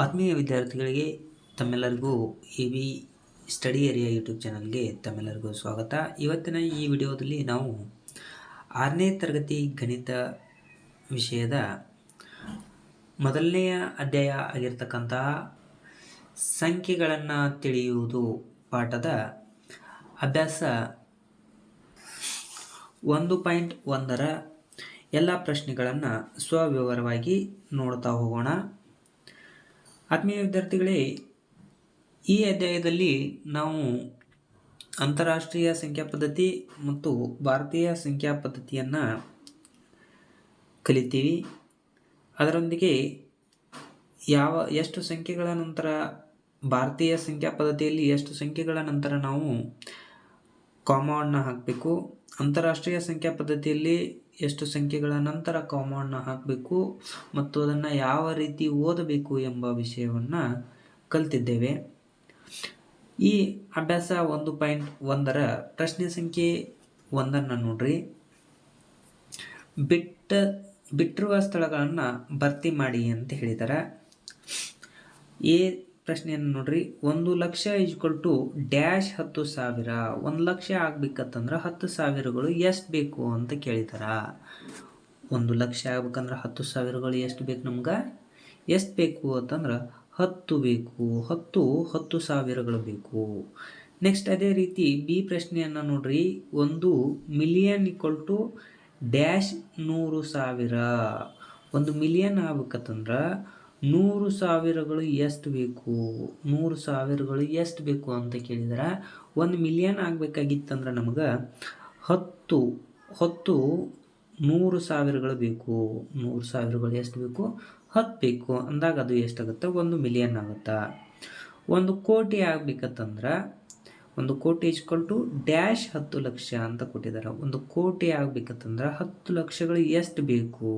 ಆತ್ಮೀಯ ವಿದ್ಯಾರ್ಥಿಗಳಿಗೆ ತಮ್ಮೆಲ್ಲರಿಗೂ A V study area YouTube ಚಾನಲ್ಗೆ ತಮ್ಮೆಲ್ಲರಿಗೂ ಸ್ವಾಗತ. ಇವತ್ತಿನ ಈ ವಿಡಿಯೋದಲ್ಲಿ ನಾವು ಆರನೇ ತರಗತಿ ಗಣಿತ ವಿಷಯದ ಮೊದಲನೆಯ ಅಧ್ಯಾಯ ಆಗಿರ್ತಕ್ಕಂತಹ ಸಂಖ್ಯೆಗಳನ್ನು ತಿಳಿಯುವುದು ಪಾಠದ ಅಭ್ಯಾಸ ಒಂದು ಪಾಯಿಂಟ್ ಒಂದರ ಎಲ್ಲ ಪ್ರಶ್ನೆಗಳನ್ನು ಸ್ವವಿವರವಾಗಿ ನೋಡ್ತಾ ಹೋಗೋಣ. ಆತ್ಮೀಯ ವಿದ್ಯಾರ್ಥಿಗಳೇ ಈ ಅಧ್ಯಾಯದಲ್ಲಿ ನಾವು ಅಂತಾರಾಷ್ಟ್ರೀಯ ಸಂಖ್ಯಾ ಪದ್ಧತಿ ಮತ್ತು ಭಾರತೀಯ ಸಂಖ್ಯಾ ಪದ್ಧತಿಯನ್ನು ಕಲಿತೀವಿ. ಅದರೊಂದಿಗೆ ಯಾವ, ಎಷ್ಟು ಸಂಖ್ಯೆಗಳ ನಂತರ, ಭಾರತೀಯ ಸಂಖ್ಯಾ ಪದ್ಧತಿಯಲ್ಲಿ ಎಷ್ಟು ಸಂಖ್ಯೆಗಳ ನಂತರ ನಾವು ಕಾಮವನ್ನು ಹಾಕಬೇಕು. ಅಂತಾರಾಷ್ಟ್ರೀಯ ಸಂಖ್ಯಾ ಪದ್ಧತಿಯಲ್ಲಿ ಎಷ್ಟು ಸಂಖ್ಯೆಗಳ ನಂತರ ಕಾಮವನ್ನು ಹಾಕಬೇಕು ಮತ್ತು ಅದನ್ನು ಯಾವ ರೀತಿ ಓದಬೇಕು ಎಂಬ ವಿಷಯವನ್ನು ಕಲ್ತಿದ್ದೇವೆ. ಈ ಅಭ್ಯಾಸ ಒಂದು ಪಾಯಿಂಟ್ ಒಂದರ ಪ್ರಶ್ನೆ ಸಂಖ್ಯೆ ಒಂದನ್ನು ನೋಡ್ರಿ. ಬಿಟ್ಟ, ಬಿಟ್ಟಿರುವ ಸ್ಥಳಗಳನ್ನು ಭರ್ತಿ ಮಾಡಿ ಅಂತ ಹೇಳಿದ್ದಾರೆ ಎ ಪ್ರಶ್ನೆಯನ್ನು ನೋಡ್ರಿ. ಒಂದು ಲಕ್ಷ ಈಜ್ವಲ್ ಟು ಡ್ಯಾಶ್ ಹತ್ತು ಸಾವಿರ. ಒಂದು ಲಕ್ಷ ಆಗ್ಬೇಕಂತಂದ್ರೆ ಹತ್ತು ಸಾವಿರಗಳು ಎಷ್ಟು ಬೇಕು ಅಂತ ಕೇಳಿದಾರ. ಒಂದು ಲಕ್ಷ ಆಗ್ಬೇಕಂದ್ರೆ ಹತ್ತು ಸಾವಿರಗಳು ಎಷ್ಟು ಬೇಕು ನಮ್ಗೆ? ಎಷ್ಟು ಬೇಕು ಅಂತಂದ್ರೆ ಹತ್ತು ಬೇಕು. ಹತ್ತು ಹತ್ತು ಸಾವಿರಗಳು ಬೇಕು. ನೆಕ್ಸ್ಟ್ ಅದೇ ರೀತಿ ಬಿ ಪ್ರಶ್ನೆಯನ್ನು ನೋಡ್ರಿ. ಒಂದು ಮಿಲಿಯನ್ ಈಕ್ವಲ್ ಟು ಡ್ಯಾಶ್ ನೂರು ಸಾವಿರ. ಒಂದು ಮಿಲಿಯನ್ ಆಗ್ಬೇಕಂತಂದ್ರೆ ನೂರು ಸಾವಿರಗಳು ಎಷ್ಟು ಬೇಕು? ನೂರು ಸಾವಿರಗಳು ಎಷ್ಟು ಬೇಕು ಅಂತ ಕೇಳಿದ್ರೆ. ಒಂದು ಮಿಲಿಯನ್ ಆಗಬೇಕಾಗಿತ್ತಂದ್ರೆ ನಮಗೆ ಹತ್ತು ಹತ್ತು ನೂರು ಸಾವಿರಗಳು ಬೇಕು. ನೂರು ಸಾವಿರಗಳು ಎಷ್ಟು ಬೇಕು? ಹತ್ತು ಬೇಕು. ಅಂದಾಗ ಅದು ಎಷ್ಟಾಗುತ್ತೆ? ಒಂದು ಮಿಲಿಯನ್ ಆಗುತ್ತೆ. ಒಂದು ಕೋಟಿ ಆಗಬೇಕಂತಂದ್ರೆ ಒಂದು ಕೋಟಿ ಇಸ್ಕೊಳ್ ಟು ಡ್ಯಾಶ್ ಹತ್ತು ಲಕ್ಷ ಅಂತ ಕೊಟ್ಟಿದ್ದಾರೆ ಒಂದು ಕೋಟಿ ಆಗ್ಬೇಕಂತಂದ್ರೆ ಹತ್ತು ಲಕ್ಷಗಳು ಎಷ್ಟು ಬೇಕು?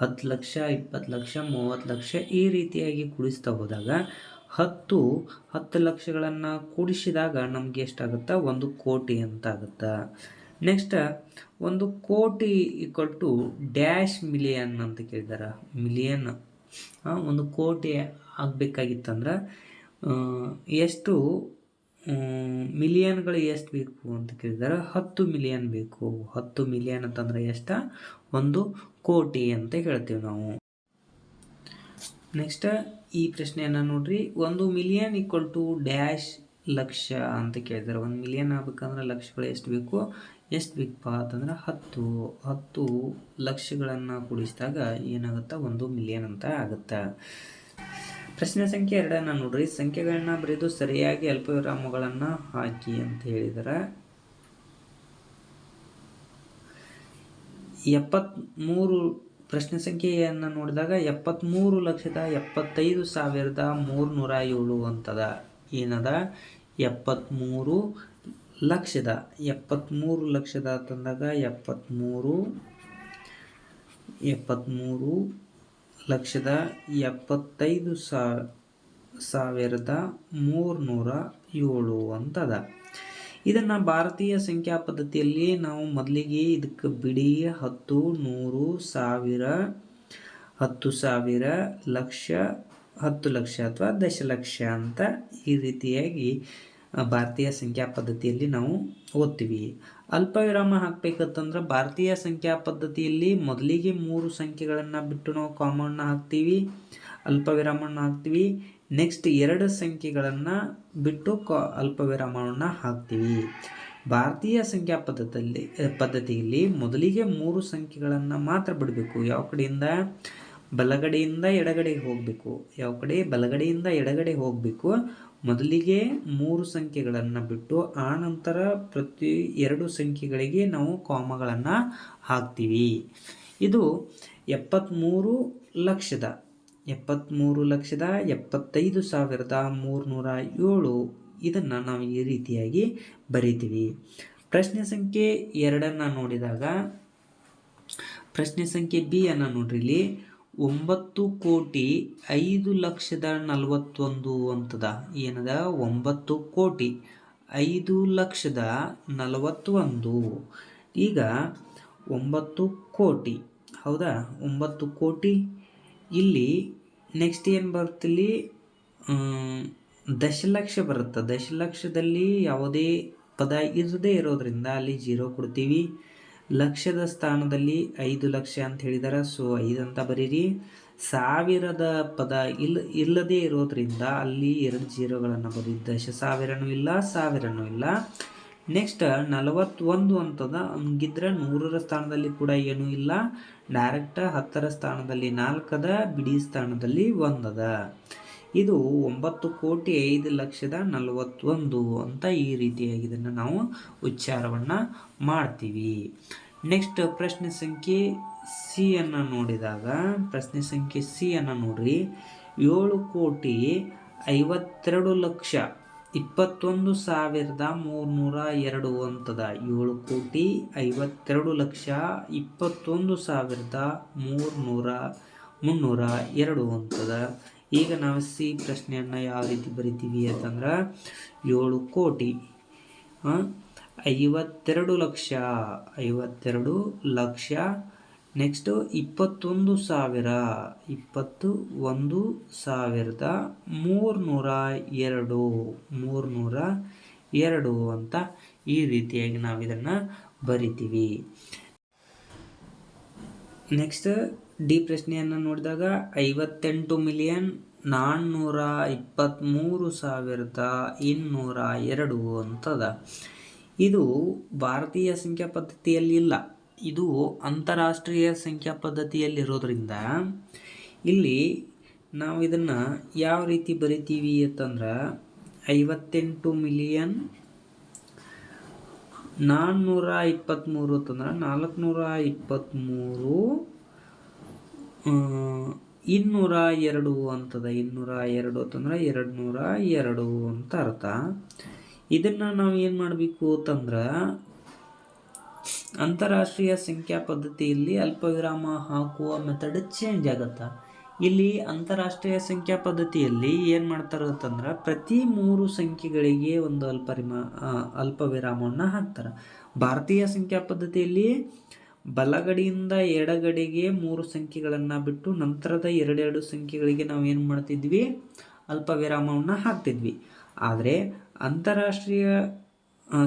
ಹತ್ತು ಲಕ್ಷ, ಇಪ್ಪತ್ತು ಲಕ್ಷ, ಮೂವತ್ತು ಲಕ್ಷ ಈ ರೀತಿಯಾಗಿ ಕೂಡಿಸ್ತಾ ಹೋದಾಗ ಹತ್ತು ಹತ್ತು ಲಕ್ಷಗಳನ್ನು ಕೂಡಿಸಿದಾಗ ನಮ್ಗೆ ಎಷ್ಟಾಗುತ್ತೆ? ಒಂದು ಕೋಟಿ ಅಂತ ನೆಕ್ಸ್ಟ ನೆಕ್ಸ್ಟ್ ಒಂದು ಕೋಟಿ ಈಕ್ವಲ್ ಟು ಡ್ಯಾಶ್ ಮಿಲಿಯನ್ ಅಂತ ಕೇಳಿದಾರೆ? ಮಿಲಿಯನ್ ಒಂದು ಕೋಟಿ ಆಗಬೇಕಾಗಿತ್ತಂದ್ರೆ ಎಷ್ಟು ಮಿಲಿಯನ್ಗಳು ಎಷ್ಟು ಬೇಕು ಅಂತ ಕೇಳಿದಾರೆ? ಹತ್ತು ಮಿಲಿಯನ್ ಬೇಕು. ಹತ್ತು ಮಿಲಿಯನ್ ಅಂತಂದ್ರೆ ಎಷ್ಟ? ಒಂದು ಕೋಟಿ ಅಂತ ಹೇಳ್ತೀವಿ ನಾವು. ನೆಕ್ಸ್ಟ್ ಈ ಪ್ರಶ್ನೆಯನ್ನು ನೋಡ್ರಿ? ಒಂದು million equal to dash lakh ಅಂತ ಕೇಳಿದಾರೆ ಒಂದು ಮಿಲಿಯನ್ ಆಗ್ಬೇಕಂದ್ರೆ ಲಕ್ಷಗಳು ಎಷ್ಟು ಬೇಕು? ಎಷ್ಟು ಬೇಕಪ್ಪ ಅಂತಂದ್ರೆ ಹತ್ತು. ಹತ್ತು ಲಕ್ಷಗಳನ್ನು ಕೂಡಿಸಿದಾಗ ಏನಾಗುತ್ತೆ? ಒಂದು ಮಿಲಿಯನ್ ಅಂತ ಆಗುತ್ತೆ? ಪ್ರಶ್ನೆ ಸಂಖ್ಯೆ ಎರಡನ್ನು ನೋಡ್ರಿ. ಸಂಖ್ಯೆಗಳನ್ನ ಬರೆದು ಸರಿಯಾಗಿ ಅಲ್ಪವಿರಾಮಗಳನ್ನು ಹಾಕಿ ಅಂತ ಹೇಳಿದಾರೆ. ಎಪ್ಪತ್ತ್ಮೂರು ಪ್ರಶ್ನೆ ಸಂಖ್ಯೆಯನ್ನು ನೋಡಿದಾಗ ಎಪ್ಪತ್ತ್ಮೂರು ಲಕ್ಷದ ಎಪ್ಪತ್ತೈದು ಸಾವಿರದ ಮೂರುನೂರ ಏಳು ಅಂತದ. ಏನದ? ಎಪ್ಪತ್ತ್ಮೂರು ಲಕ್ಷದ. ಎಪ್ಪತ್ತ್ಮೂರು ಲಕ್ಷದ ತಂದಾಗ ಎಪ್ಪತ್ತ್ಮೂರು ಎಪ್ಪತ್ತ್ಮೂರು ಲಕ್ಷದ ಎಪ್ಪತ್ತೈದು ಸಾವಿರದ ಮೂರುನೂರ ಏಳು ಅಂತದ. ಇದನ್ನು ಭಾರತೀಯ ಸಂಖ್ಯಾ ಪದ್ಧತಿಯಲ್ಲಿ ನಾವು ಮೊದಲಿಗೆ ಇದಕ್ಕೆ ಬಿಡಿ. ಹತ್ತು, ನೂರು, ಸಾವಿರ, ಹತ್ತು ಸಾವಿರ, ಲಕ್ಷ, ಹತ್ತು ಲಕ್ಷ ಅಥವಾ ದಶಲಕ್ಷ ಅಂತ ಈ ರೀತಿಯಾಗಿ ಭಾರತೀಯ ಸಂಖ್ಯಾ ಪದ್ಧತಿಯಲ್ಲಿ ನಾವು ಓದ್ತೀವಿ. ಅಲ್ಪ ವಿರಾಮ ಹಾಕ್ಬೇಕಂತಂದ್ರೆ ಭಾರತೀಯ ಸಂಖ್ಯಾ ಪದ್ಧತಿಯಲ್ಲಿ ಮೊದಲಿಗೆ ಮೂರು ಸಂಖ್ಯೆಗಳನ್ನು ಬಿಟ್ಟು ನಾವು ಕಾಮನ್ನ ಹಾಕ್ತೀವಿ ಅಲ್ಪ ವಿರಾಮವನ್ನು ಹಾಕ್ತೀವಿ ನೆಕ್ಸ್ಟ್ ಎರಡು ಸಂಖ್ಯೆಗಳನ್ನು ಬಿಟ್ಟು ಕ ಅಲ್ಪ ವಿರಾಮವನ್ನು ಹಾಕ್ತೀವಿ. ಭಾರತೀಯ ಸಂಖ್ಯಾ ಪದ್ಧತಿಯಲ್ಲಿ ಪದ್ಧತಿಯಲ್ಲಿ ಮೊದಲಿಗೆ ಮೂರು ಸಂಖ್ಯೆಗಳನ್ನು ಮಾತ್ರ ಬಿಡಬೇಕು. ಯಾವ ಕಡೆಯಿಂದ? ಬಲಗಡೆಯಿಂದ ಎಡಗಡೆಗೆ ಹೋಗಬೇಕು. ಯಾವ ಕಡೆ? ಬಲಗಡೆಯಿಂದ ಎಡಗಡೆ ಹೋಗಬೇಕು. ಮೊದಲಿಗೆ ಮೂರು ಸಂಖ್ಯೆಗಳನ್ನು ಬಿಟ್ಟು ಆ ನಂತರ ಪ್ರತಿ ಎರಡು ಸಂಖ್ಯೆಗಳಿಗೆ ನಾವು ಕಾಮಗಳನ್ನು ಹಾಕ್ತೀವಿ. ಇದು ಎಪ್ಪತ್ತ್ಮೂರು ಲಕ್ಷದ ಎಪ್ಪತ್ತ್ಮೂರು ಲಕ್ಷದ ಎಪ್ಪತ್ತೈದು ಸಾವಿರದ ಮೂರುನೂರ ಏಳು. ಇದನ್ನು ನಾವು ಈ ರೀತಿಯಾಗಿ ಬರಿತೀವಿ. ಪ್ರಶ್ನೆ ಸಂಖ್ಯೆ ಎರಡನ್ನು ನೋಡಿದಾಗ, ಪ್ರಶ್ನೆ ಸಂಖ್ಯೆ ಬಿ ಅನ್ನು ನೋಡ್ರಿ ಇಲ್ಲಿ. ಒಂಬತ್ತು ಕೋಟಿ ಐದು ಲಕ್ಷದ ನಲವತ್ತೊಂದು ಅಂತದ. ಏನದ? ಒಂಬತ್ತು ಕೋಟಿ ಐದು ಲಕ್ಷದ ನಲವತ್ತೊಂದು. ಈಗ ಒಂಬತ್ತು ಕೋಟಿ, ಹೌದಾ? ಒಂಬತ್ತು ಕೋಟಿ ಇಲ್ಲಿ ನೆಕ್ಸ್ಟ್ ಏನು ಬರ್ತಿಲ್ಲಿ ದಶಲಕ್ಷ ಬರುತ್ತೆ. ದಶಲಕ್ಷದಲ್ಲಿ ಯಾವುದೇ ಪದ ಇರದೇ ಇರೋದ್ರಿಂದ ಅಲ್ಲಿ ಜೀರೋ ಕೊಡ್ತೀವಿ. ಲಕ್ಷದ ಸ್ಥಾನದಲ್ಲಿ ಐದು ಲಕ್ಷ ಅಂತ ಹೇಳಿದಾರೆ. ಸೊ ಐದು ಅಂತ ಬರೀರಿ. ಸಾವಿರದ ಪದ ಇಲ್ಲ ಇಲ್ಲದೇ ಇರೋದ್ರಿಂದ ಅಲ್ಲಿ ಎರಡು ಜೀರೋಗಳನ್ನು ಬರೀ ದಶ ಸಾವಿರನೂ ಇಲ್ಲ ಸಾವಿರನೂ ಇಲ್ಲ. ನೆಕ್ಸ್ಟ್ ನಲವತ್ತೊಂದು ಅಂತದ, ಹಂಗಿದ್ರೆ ನೂರರ ಸ್ಥಾನದಲ್ಲಿ ಕೂಡ ಏನೂ ಇಲ್ಲ. ಡೈರೆಕ್ಟ್ ಹತ್ತರ ಸ್ಥಾನದಲ್ಲಿ ನಾಲ್ಕದ, ಬಿಡಿ ಸ್ಥಾನದಲ್ಲಿ ಒಂದದ. ಇದು ಒಂಬತ್ತು ಕೋಟಿ ಐದು ಲಕ್ಷದ ನಲವತ್ತೊಂದು ಅಂತ ಈ ರೀತಿಯಾಗಿ ಇದನ್ನು ನಾವು ಉಚ್ಚಾರವನ್ನು ಮಾಡ್ತೀವಿ. ನೆಕ್ಸ್ಟ್ ಪ್ರಶ್ನೆ ಸಂಖ್ಯೆ ಸಿ ಅನ್ನು ನೋಡಿದಾಗ, ಪ್ರಶ್ನೆ ಸಂಖ್ಯೆ ಸಿ ಅನ್ನು ನೋಡ್ರಿ. ಏಳು ಕೋಟಿ ಐವತ್ತೆರಡು ಲಕ್ಷ ಇಪ್ಪತ್ತೊಂದು ಸಾವಿರದ ಮೂರುನೂರ ಎರಡು ಅಂತದ ಏಳು ಕೋಟಿ ಐವತ್ತೆರಡು ಲಕ್ಷ ಇಪ್ಪತ್ತೊಂದು ಸಾವಿರದ ಮೂರುನೂರ ಮುನ್ನೂರ ಎರಡು ಅಂತದ. ಈಗ ನಾವು ಸಿ ಪ್ರಶ್ನೆಯನ್ನು ಯಾವ ರೀತಿ ಬರಿತೀವಿ ಅಂತಂದ್ರೆ ಏಳು ಕೋಟಿ ಐವತ್ತೆರಡು ಲಕ್ಷ ಐವತ್ತೆರಡು ಲಕ್ಷ ನೆಕ್ಸ್ಟು ಇಪ್ಪತ್ತೊಂದು ಸಾವಿರ, ಇಪ್ಪತ್ತು ಒಂದು ಸಾವಿರದ ಮೂರುನೂರ ಎರಡು ಮೂರುನೂರ ಎರಡು ಅಂತ ಈ ರೀತಿಯಾಗಿ ನಾವು ಇದನ್ನು ಬರಿತೀವಿ. ನೆಕ್ಸ್ಟ್ ಡಿ ಪ್ರಶ್ನೆಯನ್ನು ನೋಡಿದಾಗ ಐವತ್ತೆಂಟು ಮಿಲಿಯನ್ ನಾನ್ನೂರ ಇಪ್ಪತ್ತ್ಮೂರು ಸಾವಿರದ ಇನ್ನೂರ ಎರಡು ಅಂತದ. ಇದು ಭಾರತೀಯ ಸಂಖ್ಯಾ ಪದ್ಧತಿಯಲ್ಲಿ ಇಲ್ಲ. ಇದು ಅಂತಾರಾಷ್ಟ್ರೀಯ ಸಂಖ್ಯಾ ಪದ್ಧತಿಯಲ್ಲಿರೋದ್ರಿಂದ ಇಲ್ಲಿ ನಾವು ಇದನ್ನು ಯಾವ ರೀತಿ ಬರಿತೀವಿ ಅಂತಂದ್ರೆ ಐವತ್ತೆಂಟು ಮಿಲಿಯನ್ ನಾನ್ನೂರ ಇಪ್ಪತ್ತ್ಮೂರು ಅಂತಂದ್ರೆ ನಾಲ್ಕುನೂರ ಇಪ್ಪತ್ತ್ಮೂರು ಇನ್ನೂರ ಎರಡು ಅಂತದ, ಇನ್ನೂರ ಎರಡು ಅಂತಂದ್ರೆ ಎರಡು ನೂರ ಎರಡು ಅಂತ ಅರ್ಥ. ಇದನ್ನು ನಾವು ಏನು ಮಾಡಬೇಕು ಅಂತಂದ್ರೆ ಅಂತಾರಾಷ್ಟ್ರೀಯ ಸಂಖ್ಯಾ ಪದ್ಧತಿಯಲ್ಲಿ ಅಲ್ಪವಿರಾಮ ಹಾಕುವ ಮೆಥಡ್ ಚೇಂಜ್ ಆಗತ್ತ? ಇಲ್ಲಿ ಅಂತಾರಾಷ್ಟ್ರೀಯ ಸಂಖ್ಯಾ ಪದ್ಧತಿಯಲ್ಲಿ ಏನು ಮಾಡ್ತಾರೆ ಅಂತಂದ್ರೆ ಪ್ರತಿ ಮೂರು ಸಂಖ್ಯೆಗಳಿಗೆ ಒಂದು ಅಲ್ಪರಿಮ ಅಲ್ಪ ವಿರಾಮವನ್ನು ಹಾಕ್ತಾರೆ. ಭಾರತೀಯ ಸಂಖ್ಯಾ ಪದ್ಧತಿಯಲ್ಲಿ ಬಲಗಡೆಯಿಂದ ಎಡಗಡೆಗೆ ಮೂರು ಸಂಖ್ಯೆಗಳನ್ನು ಬಿಟ್ಟು ನಂತರದ ಎರಡೆರಡು ಸಂಖ್ಯೆಗಳಿಗೆ ನಾವು ಏನು ಮಾಡ್ತಿದ್ವಿ? ಅಲ್ಪ ವಿರಾಮವನ್ನು ಹಾಕ್ತಿದ್ವಿ. ಆದರೆ ಅಂತಾರಾಷ್ಟ್ರೀಯ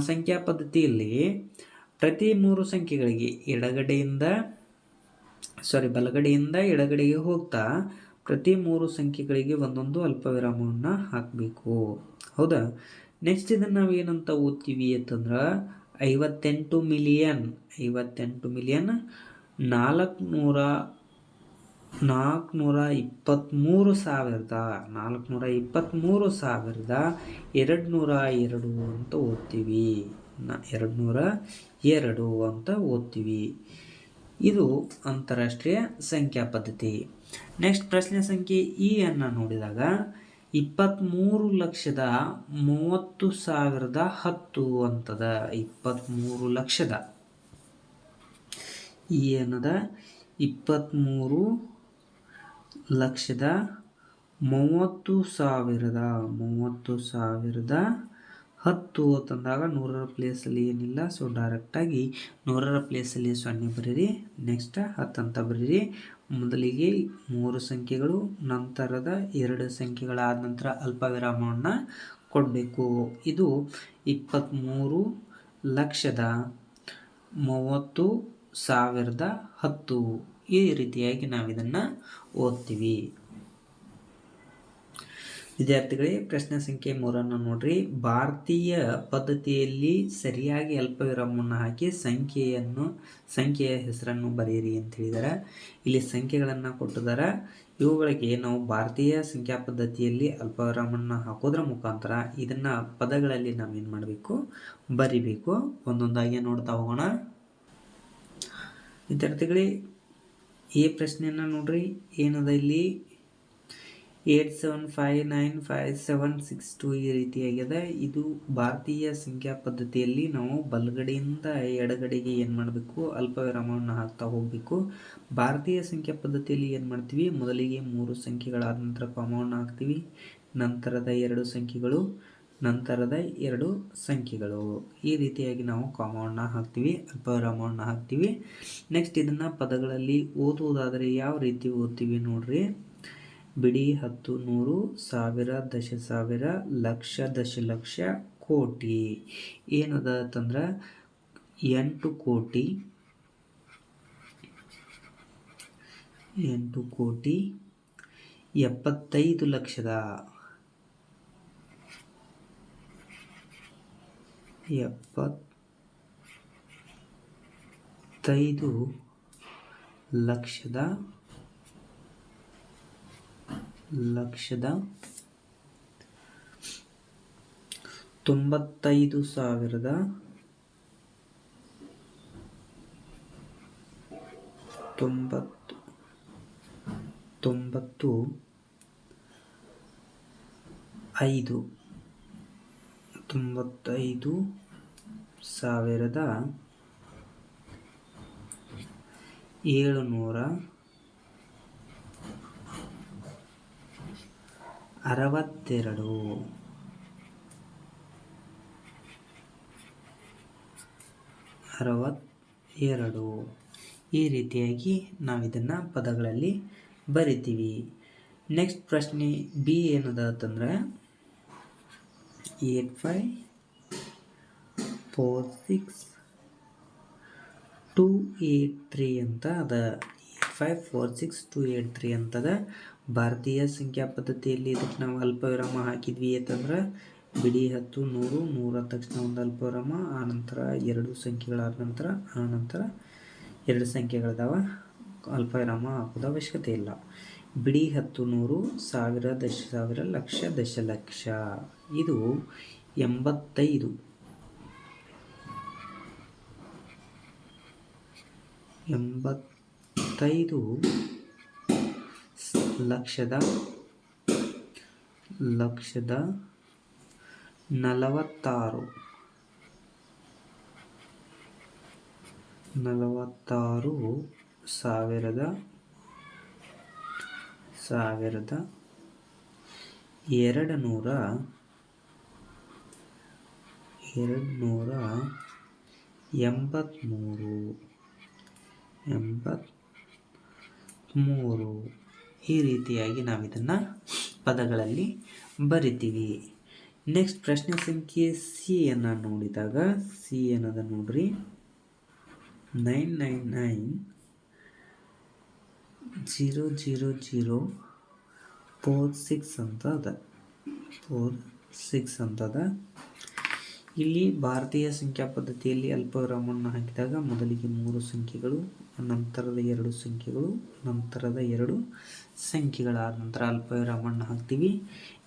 ಸಂಖ್ಯಾ ಪದ್ಧತಿಯಲ್ಲಿ ಪ್ರತಿ ಮೂರು ಸಂಖ್ಯೆಗಳಿಗೆ ಎಡಗಡೆಯಿಂದ ಸಾರಿ ಬಲಗಡೆಯಿಂದ ಎಡಗಡೆಗೆ ಹೋಗ್ತಾ ಪ್ರತಿ ಮೂರು ಸಂಖ್ಯೆಗಳಿಗೆ ಒಂದೊಂದು ಅಲ್ಪ ವಿರಾಮವನ್ನು ಹಾಕಬೇಕು. ಹೌದಾ? ನೆಕ್ಸ್ಟ್ ಇದನ್ನು ನಾವು ಏನಂತ ಓದ್ತೀವಿ ಅಂತಂದ್ರೆ ಐವತ್ತೆಂಟು ಮಿಲಿಯನ್ ಐವತ್ತೆಂಟು ಮಿಲಿಯನ್ ನಾಲ್ಕುನೂರ ನಾಲ್ಕುನೂರ ಇಪ್ಪತ್ತ್ಮೂರು ಸಾವಿರದ, ನಾಲ್ಕುನೂರ ಇಪ್ಪತ್ತ್ಮೂರು ಸಾವಿರದ ಎರಡು ನೂರ ಎರಡು ಅಂತ ಓದ್ತೀವಿ. ನ ಎರಡು ನೂರ ಎರಡು ಅಂತ ಓದ್ತೀವಿ. ಇದು ಅಂತಾರಾಷ್ಟ್ರೀಯ ಸಂಖ್ಯಾ ಪದ್ಧತಿ. ನೆಕ್ಸ್ಟ್ ಪ್ರಶ್ನೆ ಸಂಖ್ಯೆ ಇ ಅನ್ನು ನೋಡಿದಾಗ ಇಪ್ಪತ್ತ್ಮೂರು ಲಕ್ಷದ ಮೂವತ್ತು ಸಾವಿರದ ಹತ್ತು ಅಂತದ. ಇಪ್ಪತ್ತ್ಮೂರು ಲಕ್ಷದ. ಏನದ ಇಪ್ಪತ್ತ್ಮೂರು ಲಕ್ಷದ ಮೂವತ್ತು ಸಾವಿರದ ಮೂವತ್ತು ಸಾವಿರದ ಹತ್ತು ತಂದಾಗ ನೂರರ ಪ್ಲೇಸಲ್ಲಿ ಏನಿಲ್ಲ. ಸೊ ಡೈರೆಕ್ಟಾಗಿ ನೂರರ ಪ್ಲೇಸಲ್ಲಿ ಸೊನ್ನೆ ಬರೀರಿ. ನೆಕ್ಸ್ಟ್ ಹತ್ತು ಅಂತ ಬರೀರಿ. ಮೊದಲಿಗೆ ಮೂರು ಸಂಖ್ಯೆಗಳು, ನಂತರದ ಎರಡು ಸಂಖ್ಯೆಗಳಾದ ನಂತರ ಅಲ್ಪ ವಿರಾಮವನ್ನು ಕೊಡಬೇಕು. ಇದು ಇಪ್ಪತ್ತ್ಮೂರು ಲಕ್ಷದ ಮೂವತ್ತು ಸಾವಿರದ ಹತ್ತು. ಈ ರೀತಿಯಾಗಿ ನಾವಿದನ್ನು ಓದ್ತೀವಿ. ವಿದ್ಯಾರ್ಥಿಗಳೇ, ಪ್ರಶ್ನೆ ಸಂಖ್ಯೆ ಮೂರನ್ನು ನೋಡ್ರಿ. ಭಾರತೀಯ ಪದ್ಧತಿಯಲ್ಲಿ ಸರಿಯಾಗಿ ಅಲ್ಪ ವಿರಾಮವನ್ನು ಹಾಕಿ ಸಂಖ್ಯೆಯನ್ನು, ಸಂಖ್ಯೆಯ ಹೆಸರನ್ನು ಬರೆಯಿರಿ ಅಂತ ಹೇಳಿದಾರೆ. ಇಲ್ಲಿ ಸಂಖ್ಯೆಗಳನ್ನು ಕೊಟ್ಟಿದ್ದಾರೆ ಇವುಗಳಿಗೆ ನಾವು ಭಾರತೀಯ ಸಂಖ್ಯಾ ಪದ್ಧತಿಯಲ್ಲಿ ಅಲ್ಪ ವಿರಮವನ್ನು ಹಾಕೋದ್ರ ಮುಖಾಂತರ ಇದನ್ನು ಪದಗಳಲ್ಲಿ ನಾವೇನು ಮಾಡಬೇಕು? ಬರಿಬೇಕು. ಒಂದೊಂದಾಗಿ ನೋಡ್ತಾ ಹೋಗೋಣ. ವಿದ್ಯಾರ್ಥಿಗಳೇ, ಈ ಪ್ರಶ್ನೆಯನ್ನು ನೋಡ್ರಿ. ಏನದ ಇಲ್ಲಿ? Eight seven five nine five seven six two ಈ ರೀತಿಯಾಗಿದೆ. ಇದು ಭಾರತೀಯ ಸಂಖ್ಯಾ ಪದ್ಧತಿಯಲ್ಲಿ ನಾವು ಬಲಗಡೆಯಿಂದ ಎಡಗಡೆಗೆ ಏನು ಮಾಡಬೇಕು ಅಲ್ಪ ವಿರಾಮವನ್ನು ಹಾಕ್ತಾ ಹೋಗಬೇಕು. ಭಾರತೀಯ ಸಂಖ್ಯಾ ಪದ್ಧತಿಯಲ್ಲಿ ಏನು ಮಾಡ್ತೀವಿ, ಮೊದಲಿಗೆ ಮೂರು ಸಂಖ್ಯೆಗಳಾದ ನಂತರ ಕಾಮವನ್ನು ಹಾಕ್ತೀವಿ, ನಂತರದ ಎರಡು ಸಂಖ್ಯೆಗಳು, ನಂತರದ ಎರಡು ಸಂಖ್ಯೆಗಳು. ಈ ರೀತಿಯಾಗಿ ನಾವು ಕಾಮವನ್ನು ಹಾಕ್ತೀವಿ ಅಲ್ಪ ವಿರಾಮವನ್ನು ಹಾಕ್ತೀವಿ. ನೆಕ್ಸ್ಟ್ ಇದನ್ನು ಪದಗಳಲ್ಲಿ ಓದುವುದಾದರೆ ಯಾವ ರೀತಿ ಓದ್ತೀವಿ ನೋಡ್ರಿ. ಬಿಡಿ ಹತ್ತು ನೂರು ಸಾವಿರ ದಶ ಸಾವಿರ ಲಕ್ಷ ದಶಲಕ್ಷ ಕೋಟಿ. ಏನದ ಅಂತಂದ್ರೆ ಎಂಟು ಕೋಟಿ. ಎಂಟು ಕೋಟಿ. ಎಪ್ಪತ್ತೈದು ಲಕ್ಷದ. ಎಪ್ಪತ್ತೈದು ಲಕ್ಷದ ಲಕ್ಷದ ತೊಂಬತ್ತೈದು ಸಾವಿರದ ತೊಂಬತ್ತು ತೊಂಬತ್ತು ಐದು ತೊಂಬತ್ತೈದು ಸಾವಿರದ ಏಳುನೂರ ಅರವತ್ತೆರಡು. ಅರವತ್ತೆರಡು. ಈ ರೀತಿಯಾಗಿ ನಾವು ಇದನ್ನು ಪದಗಳಲ್ಲಿ ಬರಿತೀವಿ. ನೆಕ್ಸ್ಟ್ ಪ್ರಶ್ನೆ ಬಿ ಏನದ ಅಂತಂದ್ರೆ eight five four six two eight three ಅಂತ ಅದ. Eight five four six two eight three ಅಂತದ. ಭಾರತೀಯ ಸಂಖ್ಯಾ ಪದ್ಧತಿಯಲ್ಲಿ ಇದಕ್ಕೆ ನಾವು ಅಲ್ಪವಿರಾಮ ಹಾಕಿದ್ವಿ ಅಂತಂದ್ರೆ ಬಿಡಿ ಹತ್ತು, ನೂರು ನೂರ ತಕ್ಷಣ ಒಂದು ಅಲ್ಪವಿರಾಮ ಆನಂತರ ಎರಡು ಸಂಖ್ಯೆಗಳಾದ ನಂತರ ಆನಂತರ ಎರಡು ಸಂಖ್ಯೆಗಳಿದಾವ. ಅಲ್ಪವಿರಾಮ ಹಾಕೋದು ಅವಶ್ಯಕತೆ ಇಲ್ಲ. ಬಿಡಿ ಹತ್ತು, ನೂರು, ಸಾವಿರ, ದಶ ಸಾವಿರ, ಲಕ್ಷ ದಶಲಕ್ಷ ಇದು ಎಂಬತ್ತೈದು. ಎಂಬತ್ತೈದು ಲಕ್ಷದ ಲಕ್ಷದ ನಲವತ್ತಾರು. ನಲವತ್ತಾರು ಸಾವಿರದ ಸಾವಿರದ ಎರಡು ನೂರ ಎರಡು ನೂರ ಎಂಬತ್ತ್ಮೂರು ಎಂಬತ್ತ್ಮೂರು ಈ ರೀತಿಯಾಗಿ ನಾವು ಇದನ್ನು ಪದಗಳಲ್ಲಿ ಬರಿತೀವಿ. ನೆಕ್ಸ್ಟ್ ಪ್ರಶ್ನೆ ಸಂಖ್ಯೆ ಸಿ ಅನ್ನು ನೋಡಿದಾಗ ಸಿ ಅನ್ನೋದ ನೋಡ್ರಿ. Nine nine nine zero zero zero four six ಅಂತ ಅದ. ಫೋರ್ ಸಿಕ್ಸ್ ಅಂತದ ಇಲ್ಲಿ ಭಾರತೀಯ ಸಂಖ್ಯಾ ಪದ್ಧತಿಯಲ್ಲಿ ಅಲ್ಪವಿರಾಮವನ್ನು ಹಾಕಿದಾಗ ಮೊದಲಿಗೆ ಮೂರು ಸಂಖ್ಯೆಗಳು ನಂತರದ ಎರಡು ಸಂಖ್ಯೆಗಳು, ನಂತರದ ಎರಡು ಸಂಖ್ಯೆಗಳಾದ ನಂತರ ಅಲ್ಪವಿರಾಮವನ್ನು ಹಾಕ್ತೀವಿ.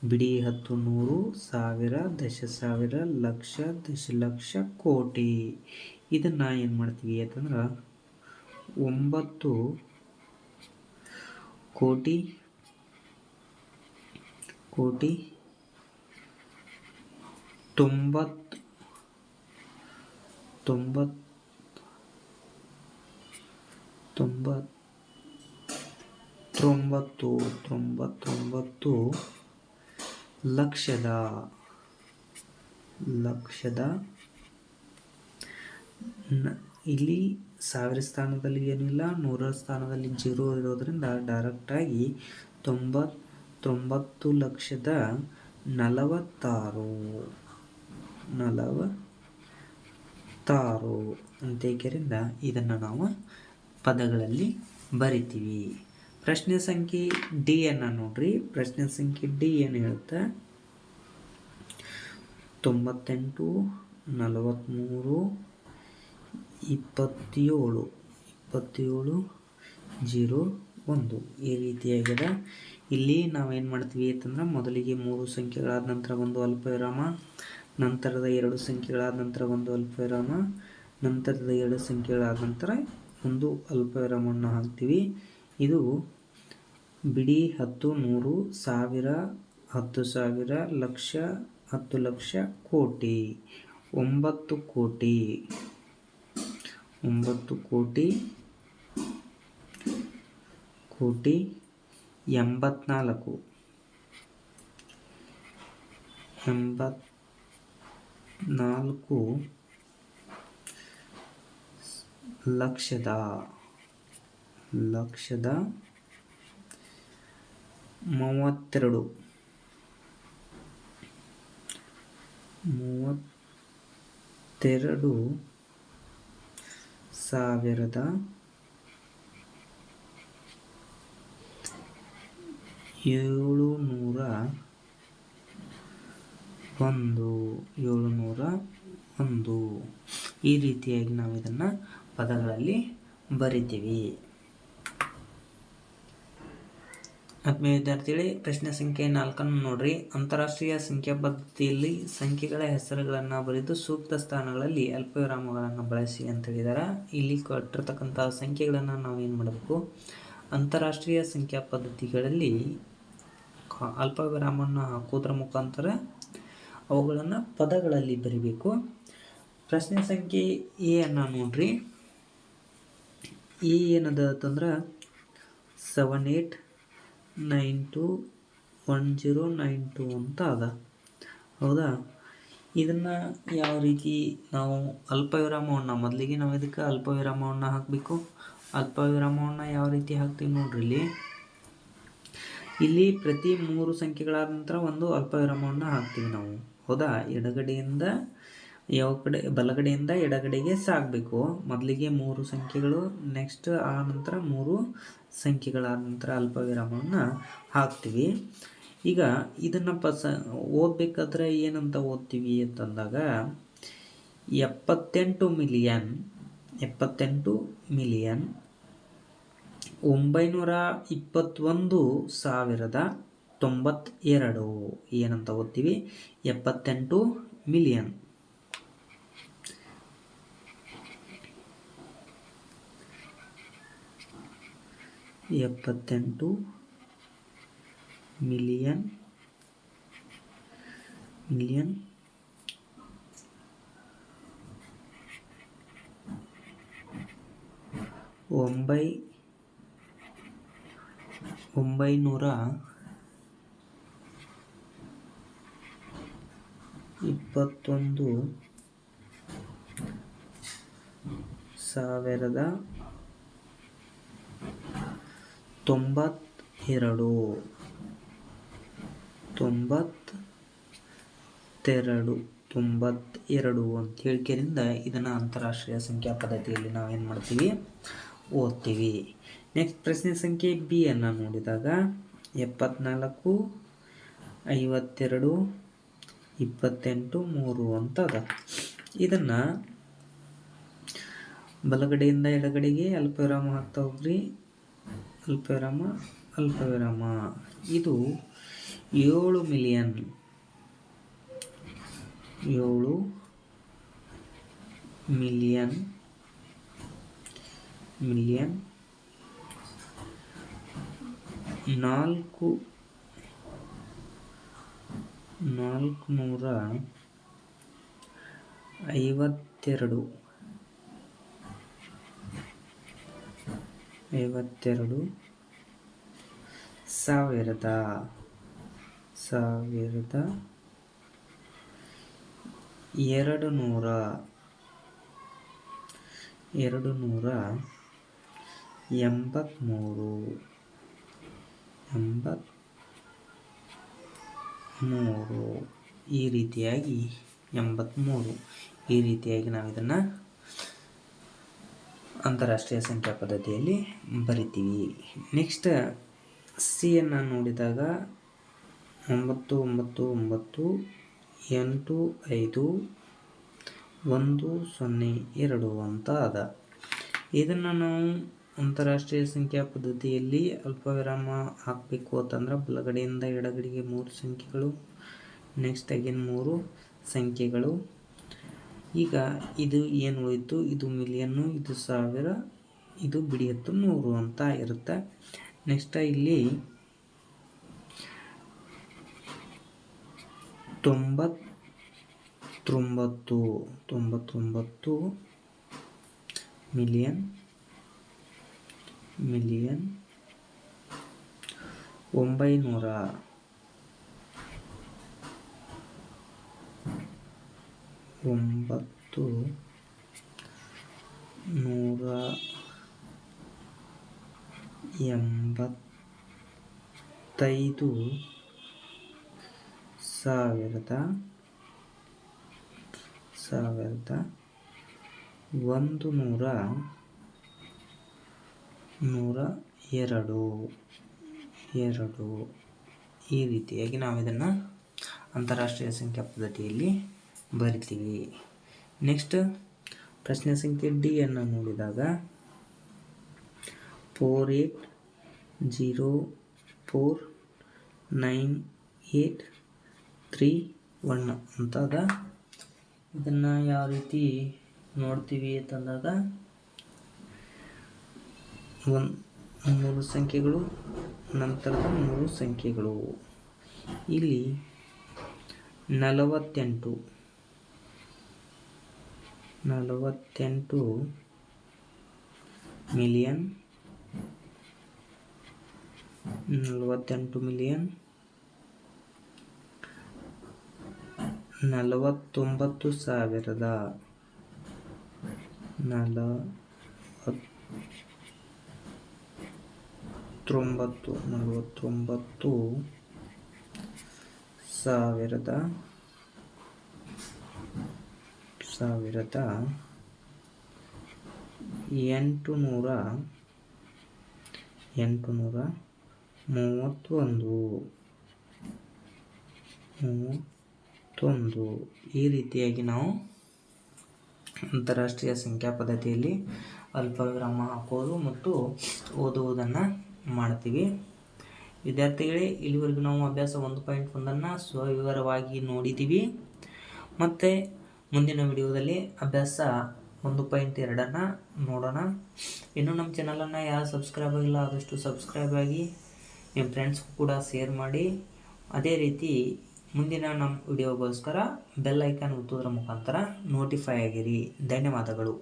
ಬಿಡಿ ಹತ್ತು ನೂರು, ಸಾವಿರ ದಶ ಸಾವಿರ ಲಕ್ಷ, ದಶಲಕ್ಷ ಕೋಟಿ. ಇದನ್ನು ಏನು ಮಾಡ್ತೀವಿ ಯಾಕಂದ್ರೆ ಒಂಬತ್ತು ಕೋಟಿ ಕೋಟಿ ತೊಂಬತ್ತು ತೊಂಬತ್ತು ತೊಂಬತ್ತೊಂಬತ್ತು ತೊಂಬತ್ತೊಂಬತ್ತು ಲಕ್ಷದ ಲಕ್ಷದ ಇಲ್ಲಿ ಸಾವಿರ ಸ್ಥಾನದಲ್ಲಿ ಏನಿಲ್ಲ, ನೂರ ಸ್ಥಾನದಲ್ಲಿ ಜೀರೋ ಇರೋದ್ರಿಂದ ಡೈರೆಕ್ಟಾಗಿ ತೊಂಬತ್ತೊಂಬತ್ತು ಲಕ್ಷದ ನಲವತ್ತಾರು ನಲವತ್ತಾರು ಅಂತ ಇದನ್ನು ನಾವು ಪದಗಳಲ್ಲಿ ಬರಿತೀವಿ. ಪ್ರಶ್ನೆ ಸಂಖ್ಯೆ ಡಿ ಅನ್ನು ನೋಡ್ರಿ. ಪ್ರಶ್ನೆ ಸಂಖ್ಯೆ ಡಿ ಏನು ಹೇಳುತ್ತೆ? ತೊಂಬತ್ತೆಂಟು ನಲವತ್ತ್ಮೂರು ಇಪ್ಪತ್ತೇಳು ಇಪ್ಪತ್ತೇಳು, ಜೀರೋ, ಒಂದು. ಈ ರೀತಿಯಾಗಿದೆ ಇಲ್ಲಿ ನಾವೇನು ಮಾಡ್ತೀವಿ ಅಂತಂದ್ರೆ ಮೊದಲಿಗೆ ಮೂರು ಸಂಖ್ಯೆಗಳಾದ ನಂತರ ಒಂದು ಅಲ್ಪವಿರಾಮ, ನಂತರದ ಎರಡು ಸಂಖ್ಯೆಗಳಾದ ನಂತರ ಒಂದು ಅಲ್ಪವಿರಾಮ, ನಂತರದ ಎರಡು ಸಂಖ್ಯೆಗಳಾದ ನಂತರ ಒಂದು ಅಲ್ಪವಿರಾಮವನ್ನು ಹಾಕ್ತೀವಿ. ಇದು ಬಿಡಿ ಹತ್ತು ನೂರು ಸಾವಿರ ಹತ್ತು ಸಾವಿರ ಲಕ್ಷ ಹತ್ತು ಲಕ್ಷ ಕೋಟಿ. ಒಂಬತ್ತು ಕೋಟಿ. ಒಂಬತ್ತು ಕೋಟಿ. ಕೋಟಿ ಎಂಬತ್ನಾಲ್ಕು. ಎಂಬತ್ ನಾಲ್ಕು ಲಕ್ಷದ ಲಕ್ಷದ ಮೂವತ್ತೆರಡು. ಮೂವತ್ತೆರಡು ಸಾವಿರದ ಏಳುನೂರ ಒಂದು ಏಳುನೂರ ಒಂದು. ಈ ರೀತಿಯಾಗಿ ನಾವು ಇದನ್ನು ಪದಗಳಲ್ಲಿ ಬರಿತೀವಿ. ಆತ್ಮೀಯ ವಿದ್ಯಾರ್ಥಿಗಳೇ, ಪ್ರಶ್ನೆ ಸಂಖ್ಯೆ ನಾಲ್ಕನ್ನು ನೋಡ್ರಿ. ಅಂತಾರಾಷ್ಟ್ರೀಯ ಸಂಖ್ಯಾ ಪದ್ಧತಿಯಲ್ಲಿ ಸಂಖ್ಯೆಗಳ ಹೆಸರುಗಳನ್ನು ಬರೆದು ಸೂಕ್ತ ಸ್ಥಾನಗಳಲ್ಲಿ ಅಲ್ಪವಿರಾಮಗಳನ್ನು ಬಳಸಿ ಅಂತ ಹೇಳಿದಾರೆ. ಇಲ್ಲಿ ಕೊಟ್ಟಿರ್ತಕ್ಕಂಥ ಸಂಖ್ಯೆಗಳನ್ನು ನಾವು ಏನು ಮಾಡಬೇಕು? ಅಂತಾರಾಷ್ಟ್ರೀಯ ಸಂಖ್ಯಾ ಪದ್ಧತಿಗಳಲ್ಲಿ ಅಲ್ಪ ಅಲ್ಪವಿರಾಮವನ್ನು ಹಾಕೋದ್ರ ಮುಖಾಂತರ ಅವುಗಳನ್ನು ಪದಗಳಲ್ಲಿ ಬರಿಬೇಕು. ಪ್ರಶ್ನೆ ಸಂಖ್ಯೆ ಎ ಅನ್ನ ನೋಡ್ರಿ. ಎ ಏನದ ಅಂತಂದ್ರೆ seven eight nine two one zero nine two ಅಂತ ಅದ. ಹೌದಾ? ಇದನ್ನು ಯಾವ ರೀತಿ ನಾವು ಅಲ್ಪವಿರಾಮವನ್ನು, ಮೊದಲಿಗೆ ನಾವು ಇದಕ್ಕೆ ಅಲ್ಪವಿರಾಮವನ್ನು ಹಾಕಬೇಕು? ಅಲ್ಪವಿರಾಮವನ್ನು ಯಾವ ರೀತಿ ಹಾಕ್ತೀವಿ ನೋಡ್ರಿ ಇಲ್ಲಿ. ಇಲ್ಲಿ ಪ್ರತಿ ಮೂರು ಸಂಖ್ಯೆಗಳಾದ ನಂತರ ಒಂದು ಅಲ್ಪವಿರಾಮವನ್ನು ಹಾಕ್ತೀವಿ ನಾವು. ಹೌದಾ? ಎಡಗಡೆಯಿಂದ ಯಾವ ಕಡೆ, ಬಲಗಡೆಯಿಂದ ಎಡಗಡೆಗೆ ಸಾಗಬೇಕು. ಮೊದಲಿಗೆ ಮೂರು ಸಂಖ್ಯೆಗಳು ನೆಕ್ಸ್ಟ್ ಆ ನಂತರ ಮೂರು ಸಂಖ್ಯೆಗಳಾದ ನಂತರ ಅಲ್ಪವಿರಾಮವನ್ನು ಹಾಕ್ತೀವಿ. ಈಗ ಇದನ್ನು ಪಸ, ಓದಬೇಕಾದ್ರೆ ಏನಂತ ಓದ್ತೀವಿ ಅಂತಂದಾಗ, ಎಪ್ಪತ್ತೆಂಟು ಮಿಲಿಯನ್ ಎಪ್ಪತ್ತೆಂಟು ಮಿಲಿಯನ್ ಒಂಬೈನೂರ ಇಪ್ಪತ್ತೊಂದು ಸಾವಿರದ ತೊಂಬತ್ತೆರಡು. ಏನಂತ ಓದ್ತೀವಿ? ಎಪ್ಪತ್ತೆಂಟು ಮಿಲಿಯನ್ ಎಪ್ಪತ್ತೆಂಟು ಮಿಲಿಯನ್ ಮಿಲಿಯನ್ ಒಂಬೈ ಒಂಬೈನೂರ ಇಪ್ಪತ್ತೊಂದು ಸಾವಿರದ ತೊಂಬತ್ತೆರಡು. ತೊಂಬತ್ತೆರಡು ತೊಂಬತ್ತೆರಡು ಅಂತ ಹೇಳಿಕೆಯಿಂದ ಇದನ್ನು ಅಂತಾರಾಷ್ಟ್ರೀಯ ಸಂಖ್ಯಾ ಪದ್ಧತಿಯಲ್ಲಿ ನಾವೇನು ಮಾಡ್ತೀವಿ? ಓದ್ತೀವಿ. ನೆಕ್ಸ್ಟ್ ಪ್ರಶ್ನೆ ಸಂಖ್ಯೆ ಬಿ ಅನ್ನು ನೋಡಿದಾಗ ಎಪ್ಪತ್ನಾಲ್ಕು, ಐವತ್ತೆರಡು, ಇಪ್ಪತ್ತೆಂಟು, ಮೂರು ಅಂತ ಅದ. ಇದನ್ನು ಬಲಗಡೆಯಿಂದ ಎಡಗಡೆಗೆ ಅಲ್ಪವಿರಾಮ ಹಾಕ್ತಾ ಹೋಗ್ರಿ. ಅಲ್ಪವಿರಾಮ ಅಲ್ಪವಿರಾಮ. ಇದು ಏಳು ಮಿಲಿಯನ್ ಏಳು ಮಿಲಿಯನ್ ಮಿಲಿಯನ್ ನಾಲ್ಕು ನಾಲ್ಕುನೂರ ಐವತ್ತೆರಡು. ಐವತ್ತೆರಡು. ಸಾವಿರದ ಸಾವಿರದ ಎರಡು ನೂರ ಎರಡು ನೂರ ಎಂಬತ್ತ್ಮೂರು ಎಂಬತ್ತ್ಮೂರು ಈ ರೀತಿಯಾಗಿ ಎಂಬತ್ತ್ಮೂರು ಈ ರೀತಿಯಾಗಿ ನಾವು ಇದನ್ನು ಅಂತಾರಾಷ್ಟ್ರೀಯ ಸಂಖ್ಯಾ ಪದ್ಧತಿಯಲ್ಲಿ ಬರಿತೀವಿ. ನೆಕ್ಸ್ಟ್ ಸಿಯನ್ನು ನೋಡಿದಾಗ ಒಂಬತ್ತು ಒಂಬತ್ತು ಒಂಬತ್ತು, ಎಂಟು, ಐದು, ಒಂದು, ಸೊನ್ನೆ, ಎರಡು ಅಂತ ಅದ. ಇದನ್ನು ನಾವು ಅಂತಾರಾಷ್ಟ್ರೀಯ ಸಂಖ್ಯಾ ಪದ್ಧತಿಯಲ್ಲಿ ಅಲ್ಪವಿರಾಮ ಹಾಕಬೇಕು ಅಂತಂದ್ರೆ ಬಲಗಡೆಯಿಂದ ಎಡಗಡೆಗೆ ಮೂರು ಸಂಖ್ಯೆಗಳು ನೆಕ್ಸ್ಟ್ ಅಗೇನ್ ಮೂರು ಸಂಖ್ಯೆಗಳು ಈಗ ಇದು ಏನು ಉಳಿತು ಇದು ಮಿಲಿಯನ್ನು ಇದು ಸಾವಿರ, ಇದು ಬಿಡಿ ಹತ್ತು ನೂರು ಅಂತ ಇರುತ್ತೆ. ನೆಕ್ಸ್ಟ್ ಇಲ್ಲಿ ತೊಂಬತ್ತೊಂಬತ್ತು ತೊಂಬತ್ತೊಂಬತ್ತು ಮಿಲಿಯನ್ ಮಿಲಿಯನ್, ಒಂಬೈನೂರ ಒಂಬತ್ತು ನೂರ ಎಂಬತ್ತೈದು ಸಾವಿರದ ಸಾವಿರದ ಒಂದು ನೂರ ನೂರ ಎರಡು. ಎರಡು. ಈ ರೀತಿಯಾಗಿ ನಾವು ಇದನ್ನು ಅಂತಾರಾಷ್ಟ್ರೀಯ ಸಂಖ್ಯಾ ಪದ್ಧತಿಯಲ್ಲಿ ಬರಿತೀವಿ ನೆಕ್ಸ್ಟ್ ಪ್ರಶ್ನೆ ಸಂಖ್ಯೆ ಡಿ ಅನ್ನು ನೋಡಿದಾಗ four eight zero four nine eight three one ಅಂತಾಗ ಇದನ್ನು ಯಾವ ರೀತಿ ನೋಡ್ತೀವಿ ಅಂತಂದಾಗ ಒಂದು ಮೂರು ಸಂಖ್ಯೆಗಳು, ನಂತರದ ಮೂರು ಸಂಖ್ಯೆಗಳು. ಇಲ್ಲಿ ನಲವತ್ತೆಂಟು. ನಲವತ್ತೆಂಟು ಮಿಲಿಯನ್ ನಲವತ್ತೆಂಟು ಮಿಲಿಯನ್ ನಲವತ್ತೊಂಬತ್ತು ಸಾವಿರದ ನಲವತ್ತೊಂಬತ್ತು ನಲವತ್ತೊಂಬತ್ತು ಸಾವಿರದ ಸಾವಿರದ ಎಂಟು ನೂರ ಎಂಟು ನೂರ ಮೂವತ್ತೊಂದು. ಮೂವತ್ತೊಂದು. ಈ ರೀತಿಯಾಗಿ ನಾವು ಅಂತಾರಾಷ್ಟ್ರೀಯ ಸಂಖ್ಯಾ ಪದ್ಧತಿಯಲ್ಲಿ ಅಲ್ಪವಿರಾಮ ಹಾಕೋದು ಮತ್ತು ಓದುವುದನ್ನು ಮಾಡ್ತೀವಿ. ವಿದ್ಯಾರ್ಥಿಗಳೇ, ಇಲ್ಲಿವರೆಗೂ ನಾವು ಅಭ್ಯಾಸ ಒಂದು ಪಾಯಿಂಟ್ ಒಂದನ್ನು ಸ್ವವಿವರವಾಗಿ ನೋಡಿದ್ದೀವಿ. ಮತ್ತು ಮುಂದಿನ ವಿಡಿಯೋದಲ್ಲಿ ಅಭ್ಯಾಸ ಒಂದು ಪಾಯಿಂಟ್ ಎರಡನ್ನು ನೋಡೋಣ. ಇನ್ನು ನಮ್ಮ ಚಾನಲನ್ನು ಯಾರು ಸಬ್ಸ್ಕ್ರೈಬ್ ಆಗಿಲ್ಲ, ಆದಷ್ಟು ಸಬ್ಸ್ಕ್ರೈಬ್ ಆಗಿ ನಿಮ್ಮ ಫ್ರೆಂಡ್ಸ್ಗೂ ಕೂಡ ಶೇರ್ ಮಾಡಿ. ಅದೇ ರೀತಿ ಮುಂದಿನ ನಮ್ಮ ವಿಡಿಯೋಗೋಸ್ಕರ ಬೆಲ್ ಐಕಾನ್ ಒತ್ತೋದ್ರ ಮುಖಾಂತರ ನೋಟಿಫೈ ಆಗಿರಿ. ಧನ್ಯವಾದಗಳು.